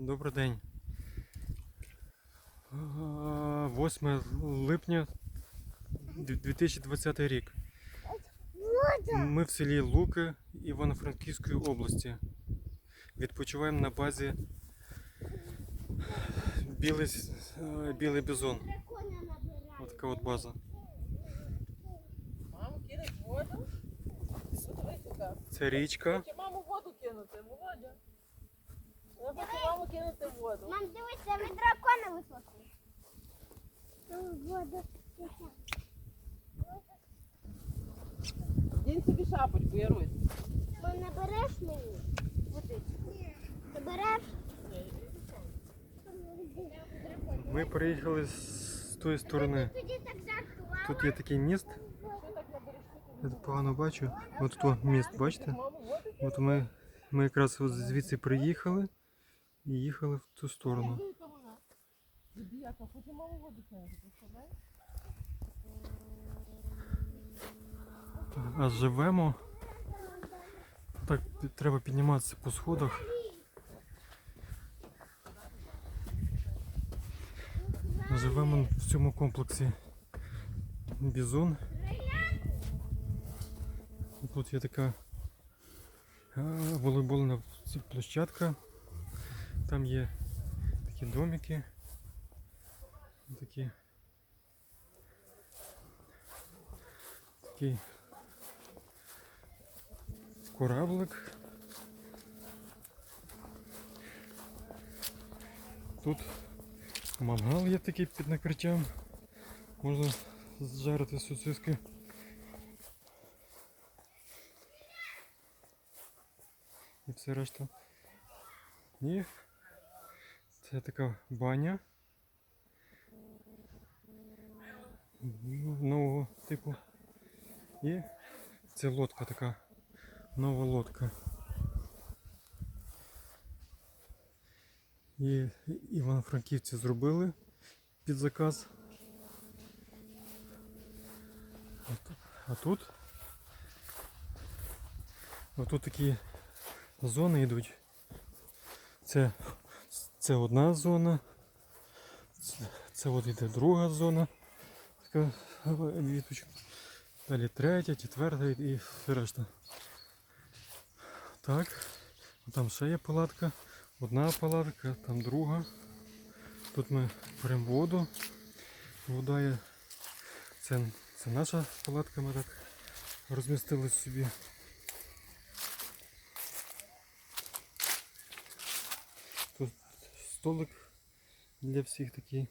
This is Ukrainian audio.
Добрий день. А, 8 липня 2020 рік. Ми в селі Луки Івано-Франківської області. Відпочиваємо на базі Білий, Білий Бізон. Ось така от база. Маму кинуть воду? Сюди? Це річка. Маму воду кинути, Володя. Я хочу маму кинути в воду. Мам, дивися, ми дракона високо. Вода. Дінь собі шапочку, Ярусь. Мам, набереш мені водичку? Ти береш? Ми приїхали з тої сторони. Тоді так жарко. Тут є такий міст. Набереш? Я тут погано бачу. От тут міст, бачите? От ми, ми якраз от звідси приїхали і їхали в ту сторону. А живемо. Так треба підніматися по сходах. Живемо в цьому комплексі Бізон. Тут є така волейбольна площадка. Там є такі домики. Такі. Такий кораблик. Тут мангал є такий під накриттям. Можна зжарити сосиски. І все решта. І це така баня. Нового типу. І це лодка така. Нова лодка. І Івано-Франківці зробили під заказ. А тут- А тут отут такі зони йдуть. Це, це одна зона. Це, це от йде друга зона. Така відпочинку. Далі третя, четверта і решта. Так. Там ще є палатка. Одна палатка, там друга. Тут ми беремо воду. Вода є. Це, це наша палатка, ми так розмістили собі. Тут столик для всіх такий.